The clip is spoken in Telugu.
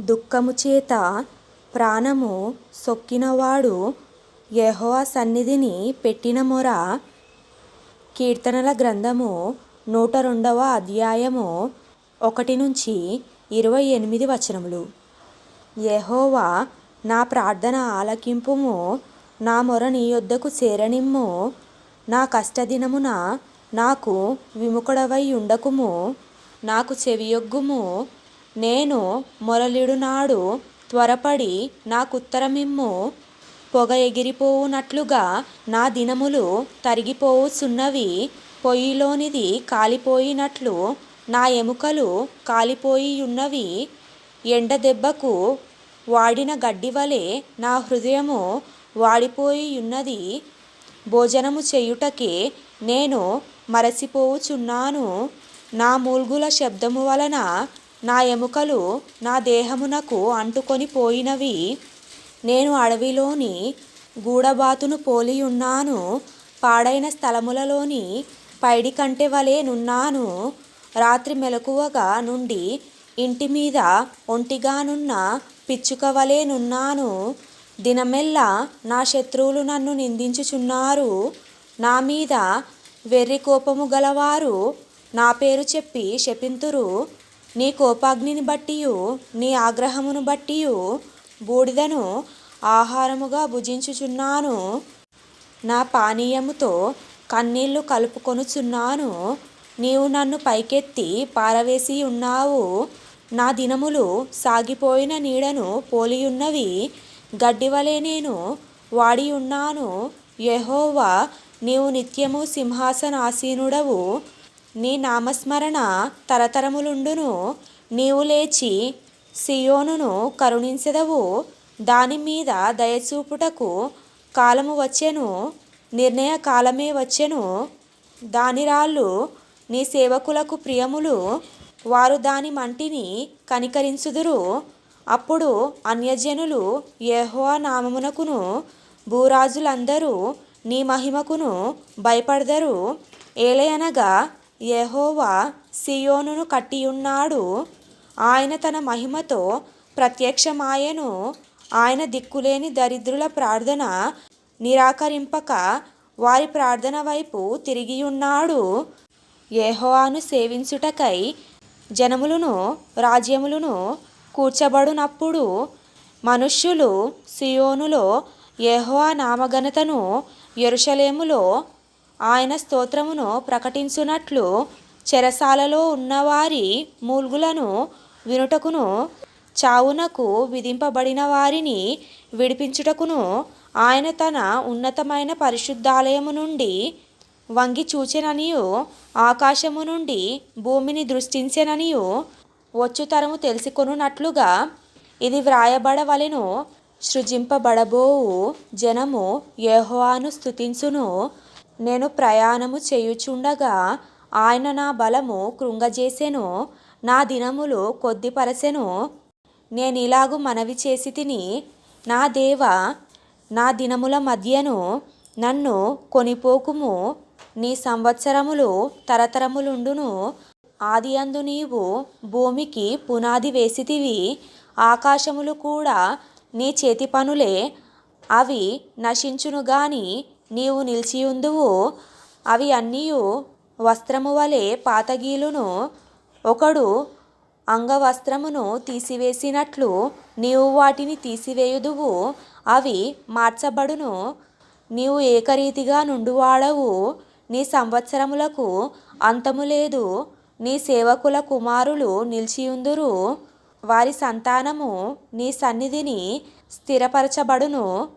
దుఃఖము చేత ప్రాణము సొక్కినవాడు యెహోవా సన్నిధిని పెట్టిన మొర కీర్తనల గ్రంథము నూట రెండవ అధ్యాయము ఒకటి నుంచి ఇరవై ఎనిమిది వచనములు. యెహోవా నా ప్రార్థన ఆలకింపుము నా మొర నీ యొద్దకు చేరనిమ్ము నా కష్టదినమున నాకు విముఖుడవై ఉండకుము నాకు చెవియొగ్గుము నేను మొరలిడునాడు త్వరపడి నాకుత్తరమిమ్ము. పొగ ఎగిరిపోవునట్లుగా నా దినములు తరిగిపోవుచున్నవి. పొయ్యిలోనిది కాలిపోయినట్లు నా ఎముకలు కాలిపోయియున్నవి. ఎండ దెబ్బకు వాడిన గడ్డివలె నా హృదయము వాడిపోయియున్నది. భోజనము చేయుటకే నేను మరసిపోవుచున్నాను. నా మూల్గుల శబ్దము వలన నా ఎముకలు నా దేహమునకు అంటుకొని పోయినవి. నేను అడవిలోని గూడబాతును పోలియున్నాను. పాడైన స్థలములలోని పైడి కంటె వలె నున్నాను. రాత్రి మెలకువగా నుండి ఇంటి మీద ఒంటిగానున్న పిచ్చుక వలె నున్నాను. దినమెల్లా నా శత్రువులు నన్ను నిందించుచున్నారు. నా మీద వెర్రి కోపము గలవారు నా పేరు చెప్పి శపింతురు. నీ కోపాగ్నిని బట్టియు నీ ఆగ్రహమును బట్టియు బూడిదను ఆహారముగా భుజించుచున్నాను. నా పానీయముతో కన్నీళ్ళు కలుపుకొనుచున్నాను. నీవు నన్ను పైకెత్తి పారవేసి ఉన్నావు. నా దినములు సాగిపోయిన నీడను పోలియున్నవి. గడ్డివలే నేను వాడి ఉన్నాను యహోవా నీవు నిత్యము సింహాసనాసీనుడవు. నీ నామస్మరణ తరతరములుండును. నీవు లేచి సియోనును కరుణించెదవు. దాని మీద దయచూపుటకు కాలము వచ్చెను. నిర్ణయ కాలమే వచ్చెను. దాని రాళ్ళు నీ సేవకులకు ప్రియములు. వారు దాని మంటిని కనికరించుదురు. అప్పుడు అన్యజనులు యహో నామమునకును భూరాజులందరూ నీ మహిమకును భయపడదరు. ఏలయనగా యెహోవా సియోనును కట్టియున్నాడు. ఆయన తన మహిమతో ప్రత్యక్షమాయను. ఆయన దిక్కులేని దరిద్రుల ప్రార్థన నిరాకరింపక వారి ప్రార్థన వైపు తిరిగియున్నాడు. యహోవాను సేవించుటకై జనములను రాజ్యములను కూర్చబడునప్పుడు మనుష్యులు సియోనులో యెహోవా నామఘనతను ఎరుషలేములో ఆయన స్తోత్రమును ప్రకటించునట్లు చెరసాలలో ఉన్నవారి మూల్గులను వినుటకును చావునకు విధింపబడిన వారిని విడిపించుటకును ఆయన తన ఉన్నతమైన పరిశుద్ధాలయము నుండి వంగి చూచెననియు ఆకాశము నుండి భూమిని దృష్టించెననియు వచ్చుతరము తెలుసుకొనున్నట్లుగా ఇది వ్రాయబడవలెను. సృజింపబడబోవు జనము యహోవాను స్తుతించును. నేను ప్రయాణము చేయుచుండగా ఆయన నా బలము కృంగజేసెను నా దినములు కొద్దిపరచెను నేనిలాగు మనవి చేసి తిని నా దేవ నా దినముల మధ్యను నన్ను కొనిపోకుము. నీ సంవత్సరములు తరతరములుండును. ఆది అందు నీవు భూమికి పునాది వేసితివి ఆకాశములు కూడా నీ చేతి పనులే. అవి నశించును గాని నీవు నిలిచియుందువు అవి అన్నీయు వస్త్రము వలె పాతగీలును ఒకడు అంగవస్త్రమును తీసివేసినట్లు నీవు వాటిని తీసివేయుదువు అవి మార్చబడును. నీవు ఏకరీతిగా నుండువాడవు నీ సంవత్సరములకు అంతము లేదు. నీ సేవకుల కుమారులు నిలిచియుందురు వారి సంతానము నీ సన్నిధిని స్థిరపరచబడును.